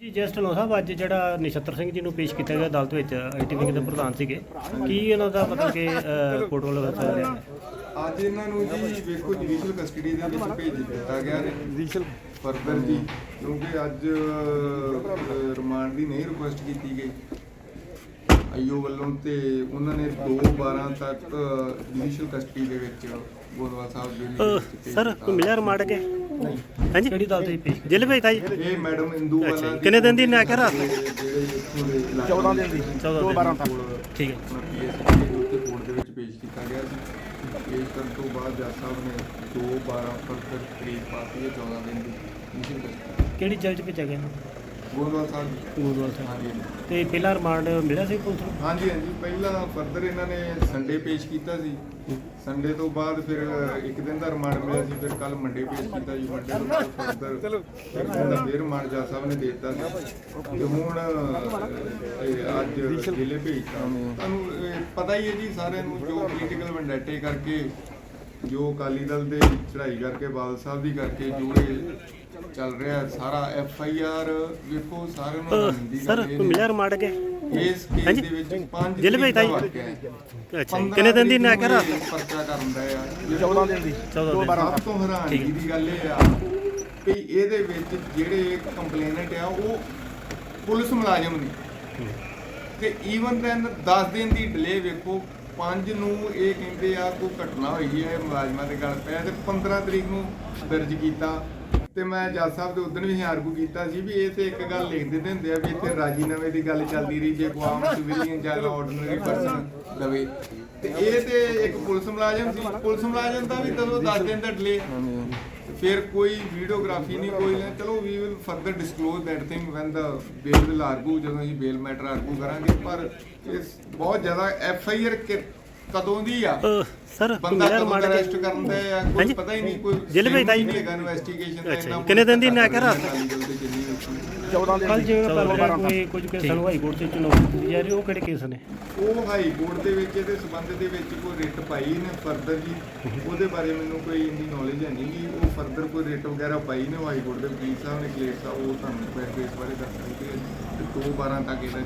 ਜੀ ਜਸਟ ਢਿੱਲੋਂ ਸਾਹਿਬ ਅੱਜ ਜਿਹੜਾ ਨਛੱਤਰ ਸਿੰਘ ਜੀ ਨੂੰ ਪੇਸ਼ ਕੀਤਾ ਗਿਆ ਅਦਾਲਤ ਵਿੱਚ ਆਈਟੀ ਵਿੰਗ ਦੇ ਪ੍ਰਧਾਨ ਸੀਗੇ ਕੀ ਇਹਨਾਂ ਦਾ ਮਤਲਬ ਕਿ ਫੋਟੋ ਲਗਾ ਚੱਲ ਰਿਹਾ ਹੈ? ਅੱਜ ਇਹਨਾਂ ਨੂੰ ਜੀ ਵੇਖੋ ਜੁਡੀਸ਼ੀਅਲ ਕਸਟਡੀ ਦੇ ਵਿੱਚ ਭੇਜ ਦਿੱਤਾ ਗਿਆ ਨੇ ਜੁਡੀਸ਼ੀਅਲ ਫਰਦਰ ਜੀ ਕਿਉਂਕਿ ਅੱਜ ਰਿਮਾਂਡ ਦੀ ਨਹੀਂ ਰਿਕੁਐਸਟ ਕੀਤੀ ਗਈ। ਆਈਓ ਵੱਲੋਂ ਤੇ ਉਹਨਾਂ ਨੇ 2 12 ਤੱਕ ਜੁਡੀਸ਼ੀਅਲ ਕਸਟਡੀ ਦੇ ਵਿੱਚ ਗੋਦਵਾ ਸਾਹਿਬ ਦੇ ਵਿੱਚ ਸਰ ਕੋਈ ਮਿਲਿਆ ਰਿਮਾਂਡ ਕੇ ਹਾਂਜੀ? ਕਿਹੜੀ ਅਦਾਲਤ ਵਿੱਚ ਪੇਸ਼? ਜੇਲ੍ਹ ਭੇਜਤਾ ਜੀ। ਇਹ ਮੈਡਮ ਇੰਦੂ ਵਾਲਾ। ਕਿੰਨੇ ਦਿਨ ਦੀ ਨਿਆਂ ਕਰ ਰਾਤ? ਜਿਹੜੇ ਇੱਥੋਂ ਦੇ 14 ਦਿਨ ਦੀ। 14 ਦੋ। ਦਿਨ। 12 ਤੱਕ। ਠੀਕ ਹੈ। ਕੋਰਟ ਦੇ ਵਿੱਚ ਪੇਸ਼ ਕੀਤਾ ਗਿਆ ਸੀ। ਪੇਸ਼ ਕਰਨ ਤੋਂ ਬਾਅਦ ਜੱਜ ਸਾਹਿਬ ਨੇ 2 12 ਫਰਦਰ ਤਰੀਕ ਪਾਤੀ ਹੈ 14 ਦਿਨ ਦੀ ਕਿਹੜੀ ਜੇਲ੍ਹ ਚ ਭੇਜਿਆ ਗਿਆ ਗੋਦਵਾਲ ਸਾਹਿਬ। ਜੀ। ਗੋਦਵਾਲ ਸਾਹਿਬ ਹਾਂਜੀ। ਤੇ ਪਹਿਲਾ ਰਿਮਾਂਡ ਮਿਲਿਆ ਸੀ ਪੁਲਿਸ ਨੂੰ? ਹਾਂਜੀ ਹਾਂਜੀ। ਪਹਿਲਾਂ ਫਰਦਰ ਇਹਨਾਂ ਨੇ ਸੰਡੇ ਪੇਸ਼ ਕੀਤਾ ਸੀ। ਸੰਡੇ ਤੋਂ ਬਾਅਦ ਫਿਰ ਇੱਕ ਦਿਨ ਦਾ ਰਿਮਾਂਡ ਮਿਲਿਆ ਸੀ ਫਿਰ ਕੱਲ ਮੰਡੇ ਪੇਸ਼ ਕੀਤਾ ਜੀ। ਮੰਡੇ ਤੋਂ ਬਾਅਦ ਫਰਦਰ ਚਲੋ। ਦਾ ਫਿਰ ਰਿਮਾਂਡ ਜੱਜ ਸਾਹਿਬ ਨੇ ਦੇ ਦਿੱਤਾ ਸੀ। ਤੇ ਹੁਣ ਇਹ ਅੱਜ ਜ਼ਿਲ੍ਹੇ ਭੇਜਤਾ। ਤੁਹਾਨੂੰ ਇਹ ਪਤਾ ਹੀ ਹੈ ਜੀ ਸਾਰਿਆਂ ਨੂੰ ਜੋ ਪੋਲੀਟੀਕਲ ਵੈਂਡੇਟੇ ਕਰਕੇ ਜੋ ਅਕਾਲੀ ਦਲ ਦੇ ਚੜ੍ਹਾਈ ਕਰਕੇ ਬਾਦਲ ਸਾਹਿਬ ਦੀ ਕਰਕੇ ਜੋ ਇਹ ਚੱਲ ਰਿਹਾ ਹੈ, ਸਾਰਾ ਐਫ ਆਈ ਆਰ ਵੇਖੋ ਸਾਰਿਆਂ ਨੂੰ ਆਨੰਦ ਦੀ ਸਰ ਮਿਲਿਆ ਰਿਮਾਂਡ ਕੇ ਇਸ ਕੇਸ? ਦੇ ਵਿੱਚ ਪੰਜ ਜੇਲ੍ਹ ਦਾ। ਅੱਛਾ ਜੀ। 15 ਕਿੰਨੇ ਦਿਨ ਦੀ ਕਰ ਨੂੰ ਇਹ ਪਰਚਾ ਕਰਨ ਦਾ ਆ। 14 ਦਿਨ ਦੀ। 14 ਦੋ ਦਿਨ। 12 ਸਭ ਤੋਂ ਹੈਰਾਨਗੀ ਦੀ ਗੱਲ ਇਹ ਆ ਕਿ ਇਹਦੇ ਵਿੱਚ ਜਿਹੜੇ ਕੰਪਲੇਨੈਂਟ ਆ ਉਹ ਪੁਲਿਸ ਮੁਲਾਜ਼ਮ ਨੇ। ਤੇ ਈਵਨ ਦੈਨ 10 ਦਿਨ ਦੀ ਡਿਲੇ ਵੇਖੋ 5 ਨੂੰ ਇਹ ਕਹਿੰਦੇ ਆ ਕੋਈ ਘਟਨਾ ਹੋਈ ਹੈ, ਮੁਲਾਜ਼ਮਾਂ ਦੇ ਗੱਲ ਪਿਆ ਤੇ 15 ਤਰੀਕ ਨੂੰ ਦਰਜ ਕੀਤਾ। ਤੇ ਮੈਂ ਜੱਜ ਸਾਹਿਬ ਦੇ ਉਦੋਂ ਵੀ ਆਰਗੂ ਕੀਤਾ ਸੀ ਵੀ ਇਹ ਤੇ ਇੱਕ ਗੱਲ ਲਿਖ ਦਿੰਦੇ ਹੁੰਦੇ ਆ ਵੀ ਇੱਥੇ ਰਾਜੀਨਾਮੇ ਦੀ ਗੱਲ ਚੱਲਦੀ ਰਹੀ, ਜੇ ਕੋਈ ਆਮ ਜਾਂ ਆਰਡੀਨਰੀ ਪਰਸਨ ਲਵੇ। ਤੇ ਇਹ ਤੇ ਇੱਕ ਪੁਲਿਸ ਮੁਲਾਜ਼ਮ ਸੀ। ਪੁਲਿਸ ਮੁਲਾਜ਼ਮ ਦਾ ਵੀ ਚਲੋ 10 ਦਿਨ ਦਾ ਡਿਲੇ ਫਿਰ ਕੋਈ ਵੀਡੀਓਗ੍ਰਾਫੀ ਨਹੀਂ, ਕੋਈ ਨਹੀਂ ਚਲੋ we will further disclose that thing when the bail will argue ਜਦੋਂ ਅਸੀਂ ਬੇਲ ਮੈਟਰ ਆਰਗੂ ਕਰਾਂਗੇ। ਪਰ ਇਸ ਬਹੁਤ ਜ਼ਿਆਦਾ ਐਫ ਆਈ ਆਰ ਕਦੋਂ ਦੀ ਆ ਸਰ ਕੋਈ ਬੰਦਾ ਕਦੋਂ ਰਿਮਾਂਡ ਅਰੈਸਟ ਕੇ ਕਰਨ ਦਾ ਆ ਕੋਈ ਹਾਂਜੀ? ਪਤਾ ਹੀ ਨਹੀਂ ਕੋਈ ਜੇਲ੍ਹ ਭੇਜਤਾ ਜੀ? ਨਹੀਂ ਇਨਵੈਸਟੀਗੇਸ਼ਨ ਦਾ ਅੱਛਾ ਜੀ। ਕਿੰਨੇ ਦਿਨ ਦੀ ਨਿਆਂ ਕਰ ਰਾਤ? ਅਕਾਲੀ ਦਲ ਦੇ ਜਿੰਨੀ ਹੋਈ। 14 ਦਿਨ ਕੱਲ ਦੀ ਦੋ 12 ਤੱਕ ਕੋਈ ਕੁਝ ਕੇਸਾਂ ਨੂੰ ਹਾਈ ਕੋਰਟ ਤੇ ਚੁਣੌਤੀ ਦਿੱਤੀ ਜਾ ਰਹੀ ਉਹ ਕਿਹੜੇ ਕੇਸ ਨੇ ਉਹ ਹਾਈ ਕੋਰਟ ਦੇ ਵਿੱਚ ਇਹਦੇ ਸਬੰਧ ਦੇ ਵਿੱਚ ਕੋਈ ਰਿਟ ਪਾਈ ਨੇ ਫਰਦਰ ਜੀ ਉਹਦੇ ਬਾਰੇ ਮੈਨੂੰ ਕੋਈ ਇੰਨੀ ਨੌਲੇਜ ਹੈ ਨਹੀਂ ਕਿ ਉਹ ਫਰਦਰ ਕੋਈ ਰਿਟ ਵਗੈਰਾ ਪਾਈ ਨੇ ਉਹ ਹਾਈ ਕੋਰਟ ਦੇ ਵਕੀਲ ਸਾਹਿਬ ਨੇ ਕਲੇਰ ਸਾਹਿਬ ਉਹ ਤੁਹਾਨੂੰ ਫਿਰ ਇਸ ਬਾਰੇ ਦੱਸ ਸਕਦੇ ਆ ਤੇ 2 12 ਤੱਕ ਇਹਦਾ